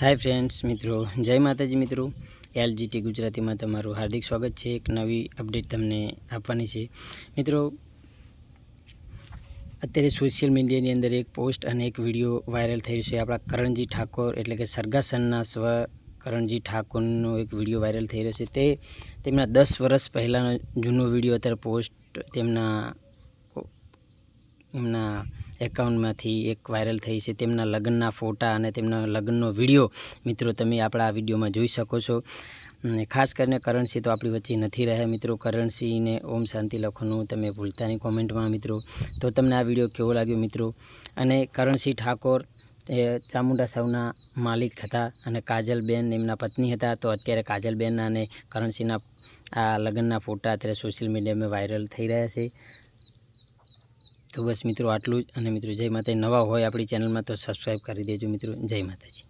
Hi friends મિત્રો. જય માતાજી મિત્રો. એલજીટી ગુજરાતીમાં તમારું હાર્દિક સ્વાગત છે. એક નવી અપડેટ તમને આપવાની છે. મિત્રો, અત્યારે સોશિયલ મીડિયાની અંદર એક પોસ્ટ અને એક વીડિયો વાયરલ થઈ રહ્યો છે. આપણા કરણજી ઠાકોર, એટલે કે સરગાસનના સ્વ કરણજી ઠાકોરનો એક વીડિયો વાયરલ થઈ રહ્યો છે. તે તેમના દસ વર્ષ પહેલાંનો જૂનો વીડિયો અત્યારે પોસ્ટ તેમના એમના એકાઉન્ટમાંથી એક વાયરલ થઈ છે તેમના લગ્નના ફોટા અને તેમના લગ્નનો વીડિયો. મિત્રો, તમે આપણા આ વિડીયોમાં જોઈ શકો છો. ખાસ કરીને કરણસિંહ તો આપણી વચ્ચે નથી રહ્યા. મિત્રો, કરણસિંહને ઓમ શાંતિ લખવાનું તમે ભૂલતા નહીં કોમેન્ટમાં, મિત્રો. તો તમને આ વીડિયો કેવો લાગ્યો, મિત્રો? અને કરણસિંહ ઠાકોર એ ચામુંડા સૌના માલિક હતા અને કાજલબેન એમના પત્ની હતા. તો અત્યારે કાજલબેન અને કરણસિંહના આ લગ્નના ફોટા અત્યારે સોશિયલ મીડિયામાં વાયરલ થઈ રહ્યા છે. તો બસ મિત્રો આટલું જ. અને મિત્રો જય માતાજી. નવા હોય આપણી ચેનલમાં તો સબસ્ક્રાઈબ કરી દેજો મિત્રો. જય માતાજી.